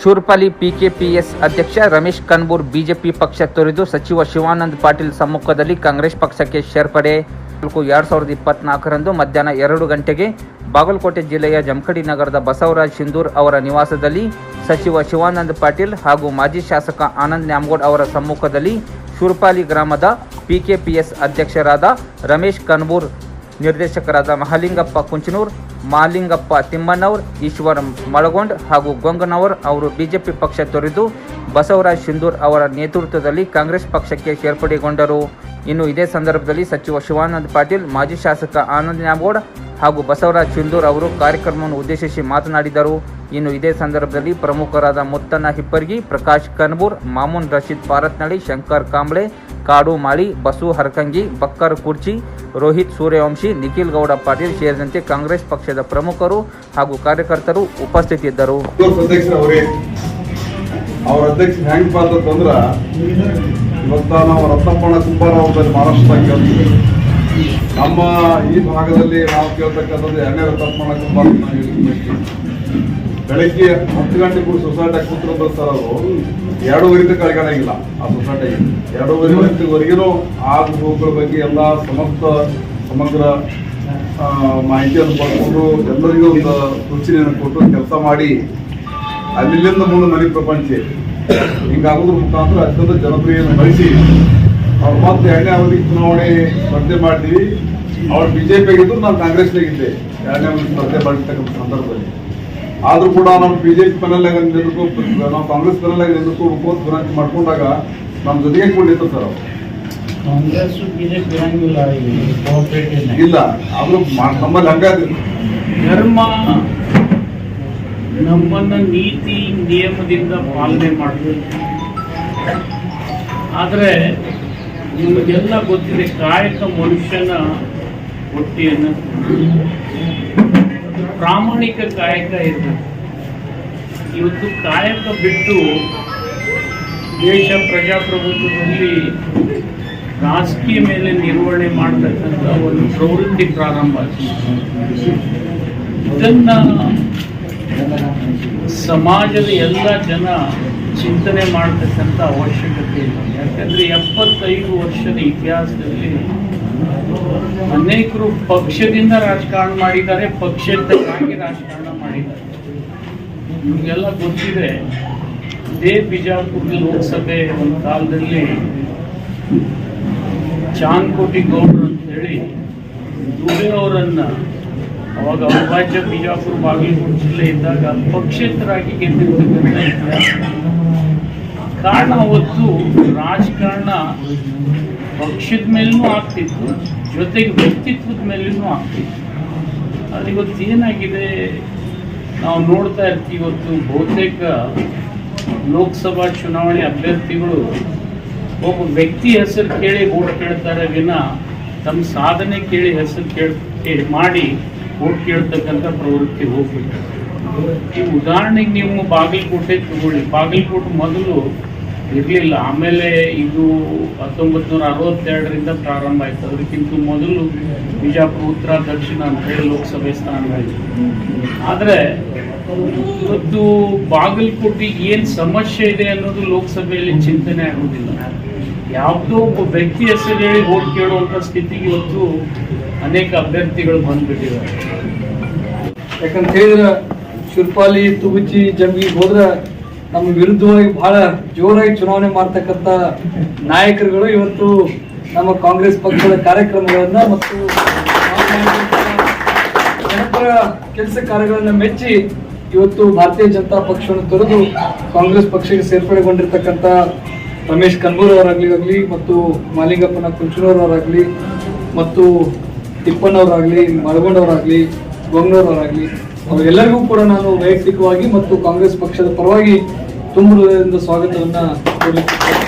Shurpali PKPS ಅಧ್ಯಕ್ಷ Ramesh ಕನ್ಬೂರ್ BJP ಪಕ್ಷ ತೊರೆದು ಸಚಿವ ಶಿವಾನಂದ್ ಪಾಟೀಲ್ ಸಮ್ಮುಖದಲ್ಲಿ ಕಾಂಗ್ರೆಸ್ ಪಕ್ಷಕ್ಕೆ ಸೇರ್ಪಡೆ. ಎರಡು ಸಾವಿರದ ಇಪ್ಪತ್ನಾಲ್ಕರಂದು ಮಧ್ಯಾಹ್ನ ಎರಡು ಗಂಟೆಗೆ ಬಾಗಲಕೋಟೆ ಜಿಲ್ಲೆಯ ಜಮಖಡಿ ನಗರದ ಬಸವರಾಜ್ ಸಿಂಧೂರ್ ಅವರ ನಿವಾಸದಲ್ಲಿ ಸಚಿವ ಶಿವಾನಂದ್ ಪಾಟೀಲ್ ಹಾಗೂ ಮಾಜಿ ಶಾಸಕ ಆನಂದ್ ನ್ಯಾಮಗೌಡ್ ಅವರ ಸಮ್ಮುಖದಲ್ಲಿ ಶೂರ್ಪಾಲಿ ಗ್ರಾಮದ ಪಿಕೆಪಿಎಸ್ ಅಧ್ಯಕ್ಷರಾದ ರಮೇಶ್ ಕನ್ಬೂರ್ ನಿರ್ದೇಶಕರಾದ ಮಹಾಲಿಂಗಪ್ಪ ಕುಂಚನೂರ್ ಮಾಲಿಂಗಪ್ಪ ತಿಮ್ಮನವರ್ ಈಶ್ವರ ಮಳಗೊಂಡ್ ಹಾಗೂ ಗೊಂಗನವರ್ ಅವರು ಬಿಜೆಪಿ ಪಕ್ಷ ತೊರೆದು ಬಸವರಾಜ್ ಸಿಂಧೂರ್ ಅವರ ನೇತೃತ್ವದಲ್ಲಿ ಕಾಂಗ್ರೆಸ್ ಪಕ್ಷಕ್ಕೆ ಸೇರ್ಪಡೆಗೊಂಡರು. ಇನ್ನು ಇದೇ ಸಂದರ್ಭದಲ್ಲಿ ಸಚಿವ ಶಿವಾನಂದ ಪಾಟೀಲ್, ಮಾಜಿ ಶಾಸಕ ಆನಂದ್ ನ್ಯಾಮಗೌಡ ಹಾಗೂ ಬಸವರಾಜ್ ಸಿಂಧೂರ್ ಅವರು ಕಾರ್ಯಕ್ರಮವನ್ನು ಉದ್ದೇಶಿಸಿ ಮಾತನಾಡಿದರು. ಇನ್ನು ಇದೇ ಸಂದರ್ಭದಲ್ಲಿ ಪ್ರಮುಖರಾದ ಮುತ್ತಣ್ಣ ಹಿಪ್ಪರ್ಗಿ, ಪ್ರಕಾಶ್ ಕನ್ಬೂರ್, ಮಾಮೂನ್ ರಶೀದ್ ಪಾರತ್ನಳ್ಳಿ, ಶಂಕರ್ ಕಾಂಬ್ಳೆ, ಕಾಡು ಮಾಳಿ, ಬಸು ಹರಕಂಗಿ, ಬಕ್ಕರ್ ಕುರ್ಚಿ, ರೋಹಿತ್ ಸೂರ್ಯವಂಶಿ, ನಿಖಿಲ್ ಗೌಡ ಪಾಟೀಲ್ ಸೇರಿದಂತೆ ಕಾಂಗ್ರೆಸ್ ಪಕ್ಷದ ಪ್ರಮುಖರು ಹಾಗೂ ಕಾರ್ಯಕರ್ತರು ಉಪಸ್ಥಿತಿದ್ದರು. ಅವರೇ ಅಧ್ಯಕ್ಷ ಹೆಂಗ್ ಅಂತಂದ್ರ ಇವತ್ತ ನಾವು ರತ್ನಪ್ಪಣ್ಣ ಕುಂಬಾರಾವದಲ್ಲಿ ಮಹಾರಾಷ್ಟ್ರದಾಗ ಕೇಳ್ತೀವಿ. ನಮ್ಮ ಈ ಭಾಗದಲ್ಲಿ ನಾವು ಕೇಳ್ತಕ್ಕಂಥದ್ದು ಎರಡನೇ ರತ್ನಪ್ಪಣ್ಣ ಕುಂಬಾರ. ಬೆಳಗ್ಗೆ ಹತ್ತು ಗಂಟೆ ಕೂಡ ಸೊಸೈಟಿಯಾಗಿ ಕೂತ್ರು ಸರ್ ಅವರು. ಎರಡೂವರೆಯಿಂದ ಕೆಳಗಡೆಗಿಲ್ಲ ಆ ಸೊಸೈಟಿಗೆ ಎರಡೂವರೆ ಗಂಟೆವರೆಗೂ ಆ ಹೋಗುಗಳ ಬಗ್ಗೆ ಎಲ್ಲ ಸಮಸ್ತ ಸಮಗ್ರ ಮಾಹಿತಿಯನ್ನು ಪಡ್ಕೊಂಡು ಎಲ್ಲರಿಗೂ ಒಂದು ಸೂಚನೆಯನ್ನು ಕೊಟ್ಟು ಕೆಲಸ ಮಾಡಿ ಅಲ್ಲಿಂದ ಮುಂದೆ ಮನೆ ಪ್ರಪಂಚ ಹಿಂಗಾಗೋದ್ರ ಮುಖಾಂತರ ಅತ್ಯಂತ ಜನಪ್ರಿಯನ್ನು ಬಳಸಿ ಅವ್ರು ಮತ್ತೆ ಎರಡನೇ ಅವಧಿ ಚುನಾವಣೆ ಸ್ಪರ್ಧೆ ಮಾಡ್ತೀವಿ. ಅವ್ರು ಬಿಜೆಪಿ ಆಗಿದ್ರು ನಾನು ಕಾಂಗ್ರೆಸ್ನಾಗಿದ್ದೆ ಎರಡನೇ ಅವಧಿ ಸ್ಪರ್ಧೆ ಮಾಡಿರ್ತಕ್ಕಂಥ ಸಂದರ್ಭದಲ್ಲಿ. ಆದರೂ ಕೂಡ ನಮ್ಮ ಬಿಜೆಪಿ ಪೆನಲ್ನಾಗ ನಿಂದಕ್ಕೂ ನಾವು ಕಾಂಗ್ರೆಸ್ ಪೆನಲ್ನಾಗ ನಿಂದಕ್ಕೂ ಹೋಗ್ಬೋದು ವಿನಂತಿ ಮಾಡ್ಕೊಂಡಾಗ ನಮ್ಮ ಜೊತೆಗೆ ಕೊಂಡಿತ್ತು ಸರ್ ಅವ್ರು. ಕಾಂಗ್ರೆಸ್ ಬಿಜೆಪಿ ಇಲ್ಲಿ ಅವರು ನಮ್ಮಲ್ಲಿ ಹಂಗಾದ್ರೆ. ಧರ್ಮ ನಮ್ಮನ್ನ ನೀತಿ ನಿಯಮದಿಂದ ಪಾಲನೆ ಮಾಡಬೇಕು ಆದರೆ ನಿಮಗೆಲ್ಲ ಗೊತ್ತಿದೆ, ಕಾಯಕ ಮನುಷ್ಯನ ಹೊಟ್ಟೆಯನ್ನು ಪ್ರಾಮಾಣಿಕ ಕಾಯಕ ಇರಬೇಕು ಇವತ್ತು ಕಾಯಕ ಬಿಟ್ಟು ದೇಶ ಪ್ರಜಾಪ್ರಭುತ್ವದಲ್ಲಿ ರಾಜಕೀಯ ಮೇಲೆ ನಿರ್ವಹಣೆ ಮಾಡತಕ್ಕಂಥ ಒಂದು ಪ್ರವೃತ್ತಿ ಪ್ರಾರಂಭ ಇದನ್ನು ಇದನ್ನ ಸಮಾಜದ ಎಲ್ಲ ಜನ ಚಿಂತನೆ ಮಾಡತಕ್ಕಂಥ ಅವಶ್ಯಕತೆ ಇಲ್ಲ. ಯಾಕಂದ್ರೆ ಎಪ್ಪತ್ತೈದು ವರ್ಷದ ಇತಿಹಾಸದಲ್ಲಿ ಅನೇಕರು ಪಕ್ಷದಿಂದ ರಾಜಕಾರಣ ಮಾಡಿದ್ದಾರೆ, ಪಕ್ಷಕ್ಕಾಗಿ ರಾಜಕಾರಣ ಮಾಡಿದ್ದಾರೆ. ನಿಮಗೆಲ್ಲ ಗೊತ್ತಿದೆ, ಇದೇ ಬಿಜಾಪುರ ಲೋಕಸಭೆ ಒಂದು ಕಾಲದಲ್ಲಿ ಚಾನ್ಕೋಟಿ ಗೌಡ್ರು ಅಂತ ಹೇಳಿ ದುಬೆ ಅವರನ್ನ ಅವಾಗ ಅವಿಭಾಜ್ಯ ಬಿಜಾಪುರ ಬಾಗಲಕೋಟೆ ಜಿಲ್ಲೆ ಇದ್ದಾಗ ಪಕ್ಷೇತರಾಗಿ ಗೆದ್ದಿರ್ತಕ್ಕಂಥ ಕಾರಣ ಅವತ್ತು ರಾಜಕಾರಣ ಪಕ್ಷದ ಮೇಲೂ ಆಗ್ತಿತ್ತು, ಜೊತೆಗೆ ವ್ಯಕ್ತಿತ್ವದ ಮೇಲೂ ಆಗ್ತಿತ್ತು. ಆದರೆ ಇವತ್ತು ಏನಾಗಿದೆ? ನಾವು ನೋಡ್ತಾ ಇರ್ತೀವಿ ಇವತ್ತು ಬಹುತೇಕ ಲೋಕಸಭಾ ಚುನಾವಣೆ ಅಭ್ಯರ್ಥಿಗಳು ಒಬ್ಬ ವ್ಯಕ್ತಿ ಹೆಸರು ಕೇಳಿ ಓಟ್ ಕೇಳ್ತಾರೆ ವಿನ ತಮ್ಮ ಸಾಧನೆ ಕೇಳಿ ಹೆಸರು ಕೇಳ್ ಮಾಡಿ ಓಟ್ ಕೇಳ್ತಕ್ಕಂಥ ಪ್ರವೃತ್ತಿ ಹೋಗ್ಬಿಟ್ಟು. ಈ ಉದಾಹರಣೆಗೆ ನೀವು ಬಾಗಲಕೋಟೆ ತಗೊಳ್ಳಿ. ಬಾಗಲಕೋಟೆ ಮೊದಲು ಇರಲಿಲ್ಲ. ಆಮೇಲೆ ಇದು ಹತ್ತೊಂಬತ್ತು ನೂರ ಅರವತ್ತೆರಡರಿಂದ ಪ್ರಾರಂಭ ಆಯಿತು. ಅದಕ್ಕಿಂತ ಮೊದಲು ಬಿಜಾಪುರ ಉತ್ತರ, ದಕ್ಷಿಣ ಅಂತ ಹೇಳಿ ಲೋಕಸಭೆ ಸ್ಥಾನಗಳಿತ್ತು ಆದರೆ ಇವತ್ತು ಬಾಗಲಕೋಟೆ ಏನು ಸಮಸ್ಯೆ ಇದೆ ಅನ್ನೋದು ಲೋಕಸಭೆಯಲ್ಲಿ ಚಿಂತನೆ ಆಗೋದಿಲ್ಲ. ಯಾವುದೋ ಒಬ್ಬ ವ್ಯಕ್ತಿ ಹೆಸರು ಹೇಳಿ ಓಟ್ ಕೇಳುವಂಥ ಸ್ಥಿತಿಗೆ ಇವತ್ತು ಅನೇಕ ಅಭ್ಯರ್ಥಿಗಳು ಬಂದ್ಬಿಟ್ಟಿದ್ದಾರೆ. ಯಾಕಂತ ಹೇಳಿದ್ರೆ ಶಿರ್ಪಾಲಿ, ತುಗುಚಿ ಜಂಬಿಗೆ ಹೋದ್ರೆ ನಮ್ಮ ವಿರುದ್ಧವಾಗಿ ಬಹಳ ಜೋರಾಗಿ ಚುನಾವಣೆ ಮಾಡ್ತಕ್ಕಂಥ ನಾಯಕರುಗಳು ಇವತ್ತು ನಮ್ಮ ಕಾಂಗ್ರೆಸ್ ಪಕ್ಷದ ಕಾರ್ಯಕ್ರಮಗಳನ್ನ ಮತ್ತು ಜನಪರ ಕೆಲಸ ಕಾರ್ಯಗಳನ್ನು ಮೆಚ್ಚಿ ಇವತ್ತು ಭಾರತೀಯ ಜನತಾ ಪಕ್ಷವನ್ನು ತೊರೆದು ಕಾಂಗ್ರೆಸ್ ಪಕ್ಷಕ್ಕೆ ಸೇರ್ಪಡೆಗೊಂಡಿರ್ತಕ್ಕಂಥ ರಮೇಶ್ ಕನ್ಬೂರ್ ಆಗಲಿ ಮತ್ತು ಮಾಲಿಂಗಪ್ಪನ ಕುಂಚನೂರವರಾಗಲಿ ಮತ್ತು ತಿಪ್ಪಣ್ಣವರಾಗಲಿ, ಮಳಗೊಂಡವರಾಗಲಿ ಗೊಂಗ್ನವರಾಗಲಿ ಅವರೆಲ್ಲರಿಗೂ ಕೂಡ ನಾನು ವೈಯಕ್ತಿಕವಾಗಿ ಮತ್ತು ಕಾಂಗ್ರೆಸ್ ಪಕ್ಷದ ಪರವಾಗಿ ತುಂಬ ಸ್ವಾಗತವನ್ನು ಕೋರ್ಲಿಕ್ಕೆ